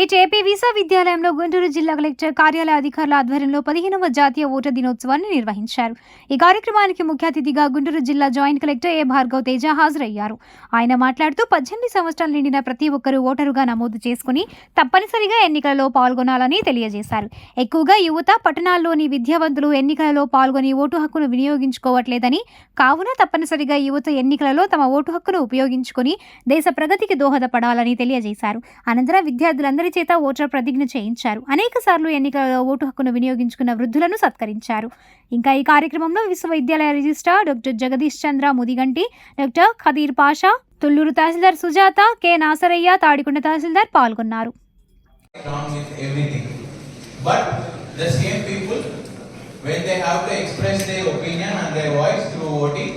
BJP AP విశ్వవిద్యాలయంలో గుంటూరు జిల్లా collector కార్యాలయ అధికారుల ఆధ్వర్యంలో పదిహేనవ జాతీయ ఓటర్ దినోత్సవాన్ని నిర్వహించారు. ఈ కార్యక్రమానికి ముఖ్య అతిథిగా గుంటూరు జిల్లా joint collector A Bhargav Teja హాజరయ్యారు. ఆయన మాట్లాడుతూ పద్దెనిమిది సంవత్సరాలు నిండిన ప్రతి ఒక్కరూ ఓటరుగా నమోదు చేసుకుని తప్పనిసరిగా ఎన్నికలలో పాల్గొనాలని తెలియజేశారు. ఎక్కువగా యువత పట్టణాల్లోని విద్యావంతులు ఎన్నికలలో పాల్గొని ఓటు హక్కును వినియోగించుకోవట్లేదని కావున తప్పనిసరిగా యువత ఎన్నికలలో తమ ఓటు హక్కును ఉపయోగించుకుని దేశ ప్రగతికి దోహదపడాలని తెలియజేశారు. అనంతరం విద్యార్థులందరి చేత ఓటర్ ప్రతిజ్ఞ చేయించారు. అనేక సార్లు ఎన్నికలలో ఓటు హక్కును వినియోగించుకున్న వృద్ధులను సత్కరించారు. ఇంకా ఈ కార్యక్రమంలో విశ్వవిద్యాలయ registrar doctor Jagadish Chandra Mudiganti doctor Khadeer Pasha Tulluru తహసీల్దార్ సుజాత కె నాసరయ్య తాడికొండ తహసీల్దార్ పాల్గొన్నారు. When they have to express their opinion and their voice through voting,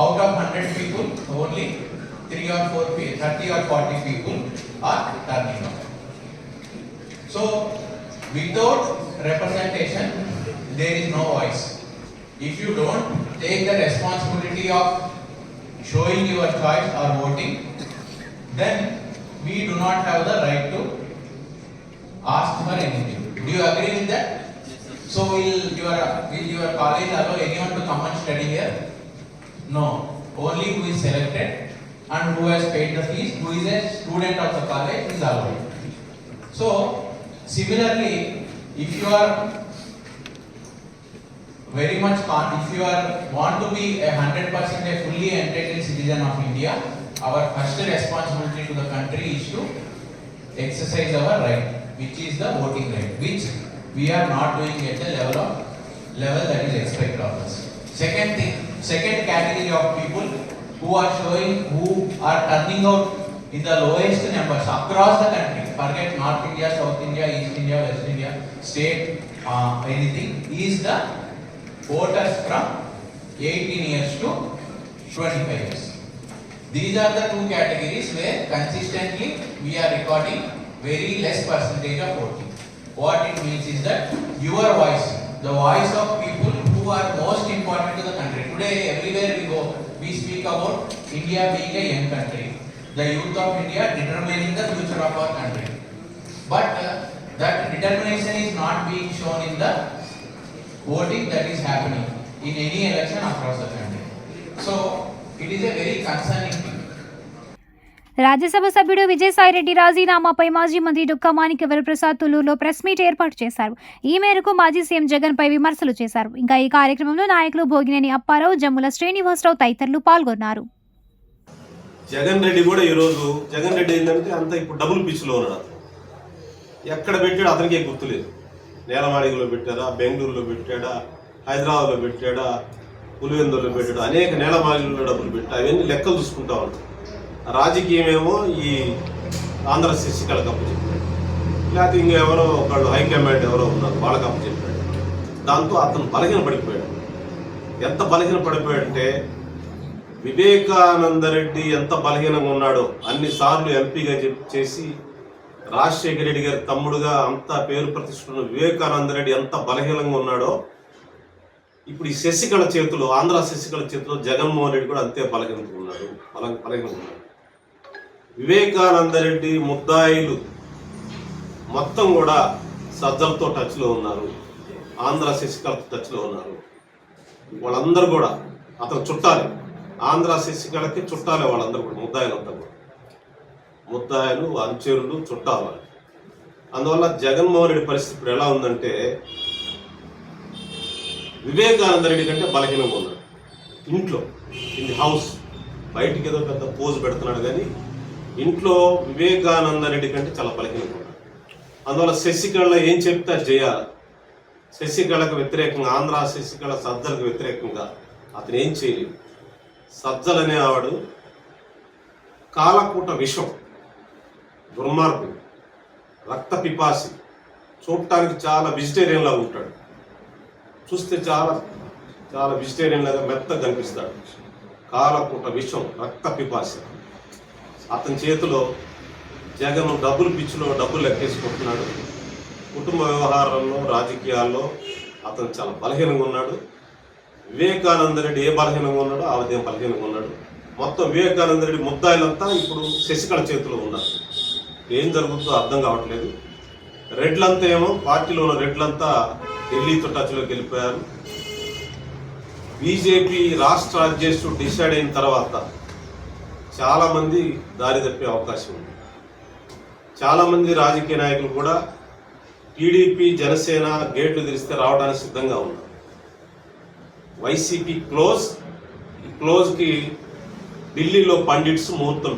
out of 100 people, only 3 or 4, 30 or 40 people are turning out. So, without representation, there is no voice. If you don't take the responsibility of showing your choice or voting, then we do not have the right to ask for anything. Do you agree with that? So will your, will your college allow anyone to come and study here? No, only who is selected and who has paid the fees, who is a student of the college is allowed. So similarly, if you are very much if you are, want to be a hundred percent a fully entitled citizen of India, our first responsibility to the country is to exercise our right, which is the voting right, which we are not doing at the level of, level that is expected of us. Second thing, second category of people who are showing, who are turning out in the lowest numbers across the country, forget North India, South India, East India, West India, state, uh, anything, is the voters from 18 years to 25 years. These are the two categories where consistently we are recording very less percentage of voting. What it means is that your voice, the voice of people who are most important to the country. Today, everywhere we go, we speak about India being a young country. The youth of India determining the future of our country. But uh, that determination is not being shown in the voting that is happening in any election across the country. So, it is a very concerning. Rajya Sabha సభ్యుడు విజయసాయిరెడ్డి రాజీనామాపై మాజీ మంత్రి డొక్కా మాణిక్య వరప్రసాద్ తులూరులో press meet ఏర్పాటు చేశారు. ఈ మేరకు మాజీ సీఎం జగన్ పై విమర్శలు చేశారు. ఇంకా ఈ కార్యక్రమంలో నాయకులు భోగినేని అప్పారావు జమ్ముల శ్రీనివాసరావు తదితరులు పాల్గొన్నారు. జగన్ రెడ్డి కూడా ఈరోజు జగన్ రెడ్డి ఏంటంటే అంత ఇప్పుడు డబుల్ పిచ్లో ఉన్నాడు ఎక్కడ పెట్టాడు అతనికే గుర్తులేదు. నేలమాడిగలో పెట్టాడా బెంగళూరులో పెట్టాడా హైదరాబాద్లో పెట్టాడా పులివెందులో పెట్టాడా అనేక నేలమాడిగలో డబ్బులు పెట్టా అవన్నీ లెక్కలు చూసుకుంటా ఉంటాడు రాజకీయమేమో ఈ ఆంధ్ర శశికళకు కప్పు చెప్పాడు. లేకపోతే ఇంకెవరో ఒకళ్ళు హైకమాండ్ ఎవరో ఉన్నారు వాళ్ళకి అప్పు చెప్పాడు. దాంతో అతను బలహీన పడిపోయాడు. ఎంత బలహీన పడిపోయాడంటే వివేకానంద రెడ్డి ఎంత బలహీనంగా ఉన్నాడో అన్ని సార్లు ఎంపీగా చెప్- చేసి రాజశేఖర రెడ్డి గారి తమ్ముడుగా అంత పేరు ప్రతిష్ఠున్న వివేకానంద రెడ్డి ఎంత బలహీనంగా ఉన్నాడో ఇప్పుడు ఈ శశికళ చేతిలో ఆంధ్ర శశికళ చేతిలో జగన్మోహన్ రెడ్డి కూడా అంతే బలహీనంగా ఉన్నాడు బల బలహీనంగా ఉన్నాడు. వివేకానంద రెడ్డి ముద్దాయిలు మొత్తం కూడా సజ్జలతో టచ్లో ఉన్నారు. ఆంధ్ర శశికళతో టచ్లో ఉన్నారు. వాళ్ళందరూ కూడా అతను చుట్టాలి. ఆంధ్ర శశికళకి చుట్టాలి వాళ్ళందరూ కూడా ముద్దాయిలు ఉంటారు ముద్దాయిలు అంచెరులు చుట్టాలు అందువల్ల జగన్మోహన్ రెడ్డి పరిస్థితి ఇప్పుడు ఎలా ఉందంటే వివేకానంద రెడ్డి కంటే బలహీనంగా ఉన్నాడు. ఇంట్లో ఇన్ ది హౌస్. బయటికి ఏదో పెద్ద పోజు పెడుతున్నాడు కానీ ఇంట్లో వివేకానంద రెడ్డి కంటే చాలా బలహీనంగా కూడా అందువల్ల శశికళ ఏం చెప్తే అది చేయాలి. శశికళకు వ్యతిరేకంగా ఆంధ్ర శశికళ సజ్జలకు వ్యతిరేకంగా అతను ఏం చేయలేదు. సజ్జలు అనేవాడు కాలకూట విషం దుర్మార్గుడు రక్త పిపాసి చూడటానికి చాలా వెజిటేరియన్లా ఉంటాడు. చూస్తే చాలా చాలా వెజిటేరియన్ లాగా మెత్తగా కనిపిస్తాడు. కాలకూట విషం రక్త పిపాసి. అతని చేతిలో జగన్ డబ్బులు పిచ్చిలో డబ్బులు లెక్కేసుకుంటున్నాడు. కుటుంబ వ్యవహారాల్లో రాజకీయాల్లో అతను చాలా బలహీనంగా ఉన్నాడు. వివేకానంద రెడ్డి ఏ బలహీనంగా ఉన్నాడో ఆ ఉదయం బలహీనంగా ఉన్నాడు. మొత్తం వివేకానంద రెడ్డి ముద్దాయిలంతా ఇప్పుడు శశికళ చేతిలో ఉన్నారు. ఏం జరుగుతుందో అర్థం కావట్లేదు. రెడ్లంతా ఏమో పార్టీలో ఉన్న రెడ్లంతా ఢిల్లీతో టచ్లోకి వెళ్ళిపోయారు. బీజేపీ రాష్ట్ర అధ్యక్షుడు డిసైడ్ అయిన తర్వాత చాలామంది దారి తప్పే అవకాశం ఉంది. చాలామంది రాజకీయ నాయకులు కూడా టీడీపీ జనసేన గేట్లు తెరిస్తే రావడానికి సిద్ధంగా ఉన్నారు. వైసీపీ క్లోజ్ ఈ క్లోజ్కి ఢిల్లీలో పండిట్స్ ముహూర్తం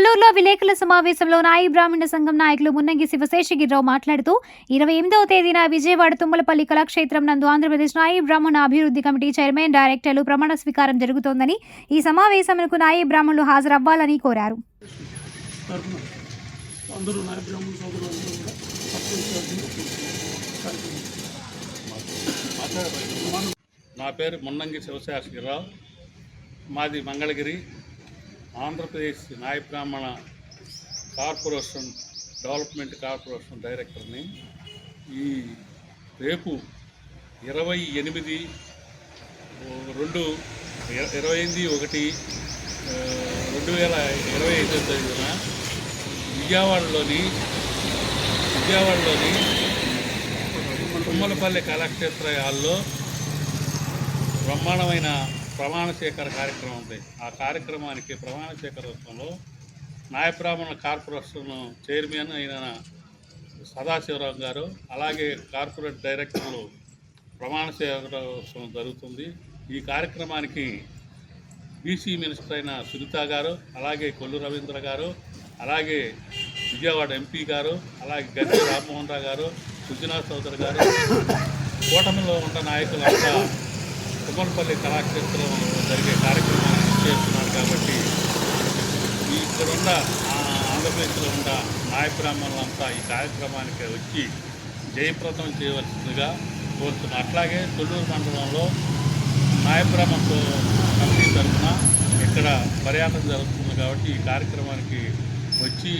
కొల్లూరులో విలేకరుల సమావేశంలో నాయి బ్రాహ్మణ సంఘం నాయకులు మున్నంగి శివశేషగిరిరావు మాట్లాడుతూ ఇరవై ఎనిమిదవ తేదీన విజయవాడ తుమ్మలపల్లి కళాక్షేత్రం నందు ఆంధ్రప్రదేశ్ నాయి బ్రాహ్మణ అభివృద్ధి కమిటీ చైర్మన్ డైరెక్టర్లు ప్రమాణ స్వీకారం జరుగుతోందని ఈ సమావేశంకు నాయి బ్రాహ్మణులు హాజరవ్వాలని కోరారు. నా పేరు మున్నంగి శివశేషగిరిరావు. మాది మంగళగిరి. ఆంధ్రప్రదేశ్ నాయ బ్రాహ్మణ కార్పొరేషన్ డెవలప్మెంట్ కార్పొరేషన్ డైరెక్టర్ని ఈ రేపు ఇరవై ఎనిమిది రెండు ఇరవై ఎనిమిది ఒకటి రెండు వేల ఇరవై ఐదో తేదీన విజయవాడలోని విజయవాడలోని తుమ్మలపల్లి కళాక్షేత్ర హాల్లో బ్రహ్మాండమైన ప్రమాణ స్వీకార కార్యక్రమం ఉంది. ఆ కార్యక్రమానికి ప్రమాణ స్వీకారోత్సవంలో నాయబ్రాహ్మణ కార్పొరేషన్ చైర్మన్ అయిన సదాశివరావు గారు అలాగే కార్పొరేట్ డైరెక్టర్లు ప్రమాణ స్వీకారోత్సవం జరుగుతుంది. ఈ కార్యక్రమానికి బీసీ మినిస్టర్ అయిన సునీత గారు అలాగే కొల్లు రవీంద్ర గారు అలాగే విజయవాడ ఎంపీ గారు అలాగే గద్దె రామ్మోహన్ రావు గారు సుజనా చౌదరి గారు కూటమిలో ఉన్న నాయకులంతా కుమ్మరపల్లి కళాక్షేత్రం జరిగే కార్యక్రమాన్ని చేస్తున్నారు కాబట్టి ఇక్కడున్న ఆంధ్రప్రదేశ్లో ఉన్న నాయ బ్రాహ్మణులంతా ఈ కార్యక్రమానికి వచ్చి జయప్రదం చేయవలసిందిగా కోరుతున్నాను అట్లాగే తొల్లూరు మండలంలో నాయబ్రాహ్మణ కమిటీ తరఫున ఇక్కడ పర్యాటన జరుగుతుంది కాబట్టి ఈ కార్యక్రమానికి వచ్చి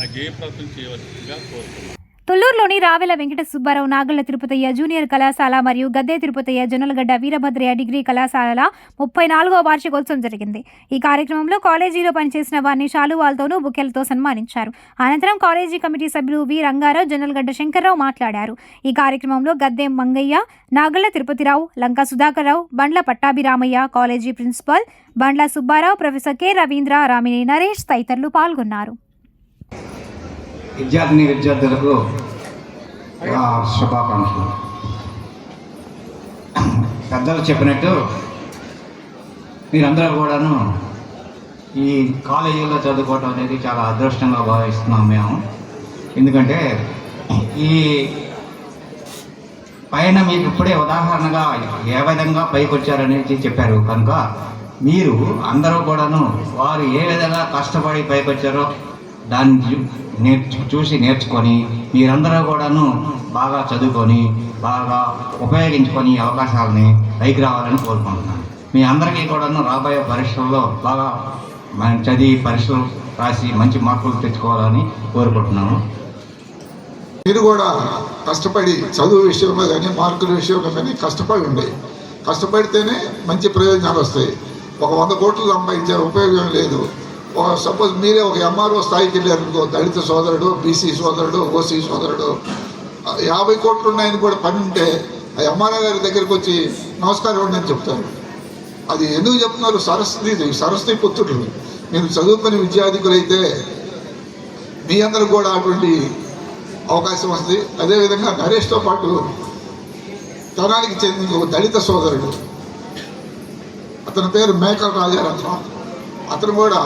ఆ జయప్రదం చేయవలసిందిగా కోరుతున్నాను తొల్లూరులోని రావెల వెంకట సుబ్బారావు నాగళ్ళ తిరుపతయ్య జూనియర్ కళాశాల మరియు గద్దే తిరుపతయ్య జొన్నలగడ్డ వీరభద్రయ్య డిగ్రీ కళాశాలల ముప్పై నాలుగవ వార్షికోత్సవం జరిగింది. ఈ కార్యక్రమంలో కాలేజీలో పనిచేసిన వారిని షాలువాల్తోనూ బుకెలతో సన్మానించారు. అనంతరం కాలేజీ కమిటీ సభ్యులు వి. రంగారావు జొన్నలగడ్డ శంకర్రావు మాట్లాడారు. ఈ కార్యక్రమంలో Gadde Mangayya Nagalla Tirupatirao Lanka Sudhakarrao Bandla Pattabhiramayya college principal Bandla Subbarao professor K. Ravindra Ramini Naresh తదితరులు పాల్గొన్నారు. విద్యార్థిని విద్యార్థులకు శుభాకాంక్షలు. పెద్దలు చెప్పినట్టు మీరందరూ కూడాను ఈ కాలేజీలో చదువుకోవటం అనేది చాలా అదృష్టంగా భావిస్తున్నాం మేము. ఎందుకంటే ఈ పైన మీకు ఇప్పుడే ఉదాహరణగా ఏ విధంగా పైకి వచ్చారనేది చెప్పారు. కనుక మీరు అందరూ కూడాను వారు ఏ విధంగా కష్టపడి పైకి వచ్చారో దాన్ని నేర్చు చూసి నేర్చుకొని మీరందరూ కూడాను బాగా చదువుకొని బాగా ఉపయోగించుకొని ఈ అవకాశాలని పైకి రావాలని కోరుకుంటున్నాను. మీ అందరికీ కూడాను రాబోయే పరీక్షల్లో బాగా మనం చదివి పరీక్షలు రాసి మంచి మార్కులు తెచ్చుకోవాలని కోరుకుంటున్నాను. మీరు కూడా కష్టపడి చదువు విషయంలో కానీ మార్కుల విషయంలో కానీ కష్టపడి ఉండే కష్టపడితేనే మంచి ప్రయోజనాలు వస్తాయి. ఒక వంద కోట్లు సంపాదించే ఉపయోగం లేదు. సపోజ్ మీరే ఒక ఎంఆర్ఓ స్థాయికి వెళ్ళారు అనుకో దళిత సోదరుడు బీసీ సోదరుడు ఓసీ సోదరుడు యాభై కోట్లు ఉన్నాయని కూడా పని ఉంటే ఆ ఎంఆర్ఓ గారి దగ్గరికి వచ్చి నమస్కారం ఇవ్వండి అని చెప్తారు. అది ఎందుకు చెప్తున్నారు? సరస్వతి సరస్వతి పుత్రుడు. నేను చదువుకుని విద్యాధికులైతే మీ అందరికి కూడా అటువంటి అవకాశం వస్తుంది. అదేవిధంగా నరేష్తో పాటు తనానికి చెందిన ఒక దళిత సోదరుడు. అతని పేరు మేకల రాజారత్నం అతను కూడా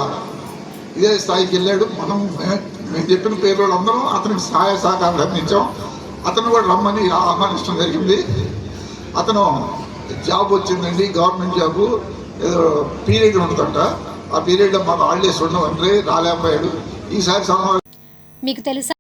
ఇదే స్థాయికి వెళ్ళాడు. మనం మే- మేము చెప్పిన పేరు వాళ్ళందరం అతనికి సహాయ సహకారాలు అందించాం. అతను కూడా రమ్మని ఆహ్వానించడం జరిగింది. అతను జాబ్ వచ్చిందండి గవర్నమెంట్ జాబు. ఏదో పీరియడ్ ఉంటుందంట. ఆ పీరియడ్లో మాకు హాలిడేస్ ఉండవంటే రాలేకపోయాడు. ఈసారి సమావేశం మీకు తెలుసా?